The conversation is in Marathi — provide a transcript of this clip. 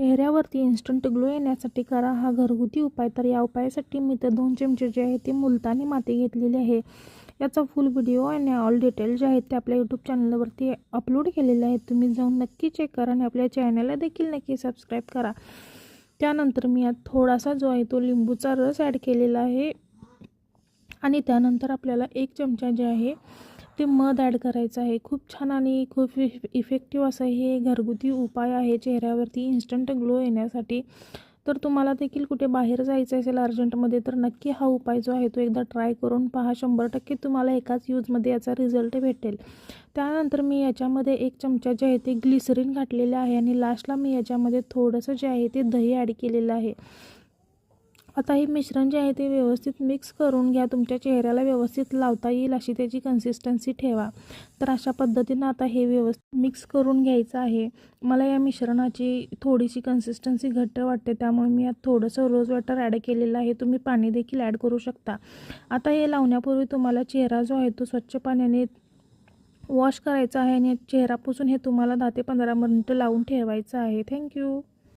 चेहऱ्यावरती इन्स्टंट ग्लो येण्यासाठी करा. हा घरगुती उपाय. तर या उपायासाठी मी तर दोन चमचे जे आहे ते मुलतानी माती घेतलेली आहे. याचा फुल व्हिडिओ आणि ऑल डिटेल जे आहेत ते आपल्या यूट्यूब चॅनलवरती अपलोड केलेले आहेत. तुम्ही जाऊन नक्की चेक करा आणि आपल्या चॅनलला देखील नक्की सबस्क्राईब करा. त्यानंतर मी यात थोडासा जो आहे तो लिंबूचा रस ॲड केलेला आहे. आणि त्यानंतर आपल्याला एक चमचा जे आहे ते मध ॲड करायचं आहे. खूप छान आणि खूप इफ इफेक्टिव्ह असं हे घरगुती उपाय आहे चेहऱ्यावरती इन्स्टंट ग्लो येण्यासाठी. तर तुम्हाला देखील कुठे बाहेर जायचं असेल अर्जंटमध्ये तर नक्की हा उपाय जो आहे तो एकदा ट्राय करून पहा. शंभर टक्के तुम्हाला एकाच यूजमध्ये याचा रिझल्ट भेटेल. त्यानंतर मी याच्यामध्ये एक चमचा जे आहे ते ग्लिसरीन घातलेले आहे आणि लास्टला मी याच्यामध्ये थोडंसं जे आहे ते दही ॲड केलेलं आहे. आता हे मिश्रण जे आहे ते व्यवस्थित मिक्स करून घ्या. तुमच्या चेहऱ्याला व्यवस्थित लावता येईल अशी त्याची कन्सिस्टन्सी ठेवा. तर अशा पद्धतीनं आता हे व्यवस्थित मिक्स करून घ्यायचं आहे. मला या मिश्रणाची थोडीशी कन्सिस्टन्सी घट्ट वाटते त्यामुळे मी यात थोडंसं रोज वॉटर ॲड केलेलं आहे. तुम्ही पाणी देखील ॲड करू शकता. आता हे लावण्यापूर्वी तुम्हाला चेहरा जो आहे तो स्वच्छ पाण्याने वॉश करायचा आहे आणि चेहरा पुसून हे तुम्हाला दहा ते पंधरा मिनटं लावून ठेवायचं आहे. थँक्यू